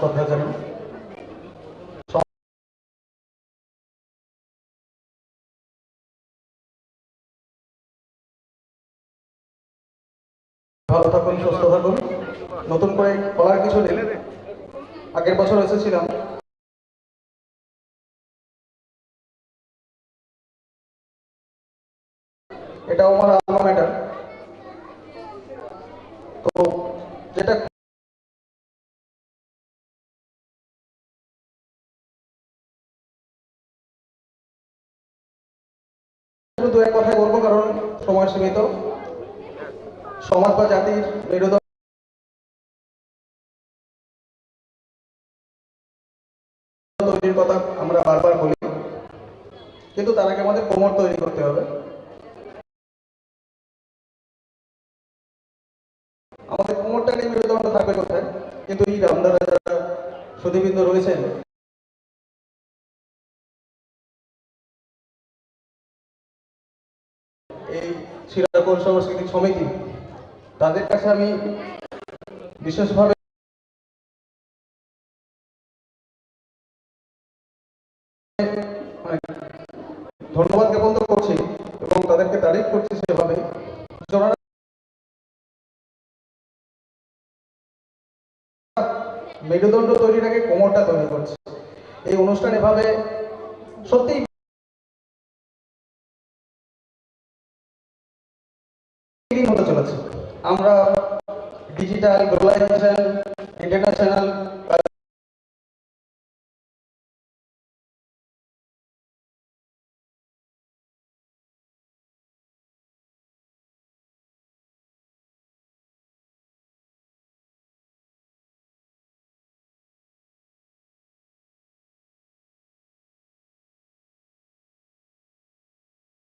শ্রদ্ধা জানাই ভালো থাকুন, সুস্থ থাকুন। নতুন করে বলার কিছু নেই। আগের বছর এসেছিলাম। এটাও আমার আলমা ম্যাটার তো যেটা এক কথায় বলব, কারণ সময় সীমিত। সমাজ বা জাতির তৈরির কথা আমরা বারবার বলি, কিন্তু তার আগে আমাদের কোমর তৈরি করতে হবে। আমাদের কোমরটা নিয়ে মেরুদণ্ড থাকবে কোথায়? কিন্তু এই রামদারা যারা সুদীবৃন্দ রয়েছেন এই শিরাকোল সাংস্কৃতিক সমিতি, তাদের কাছে আমি বিশেষভাবে ধন্যবাদ জ্ঞাপন তো করছি এবং তাদেরকে তারিফ করছি সেভাবে। মেরুদণ্ড তৈরির আগে কোমরটা তৈরি করছে। এই অনুষ্ঠান এভাবে সত্যি চলেছে। আমরা ডিজিটাল গ্লোবালাইজেশন ইন্টারন্যাশনাল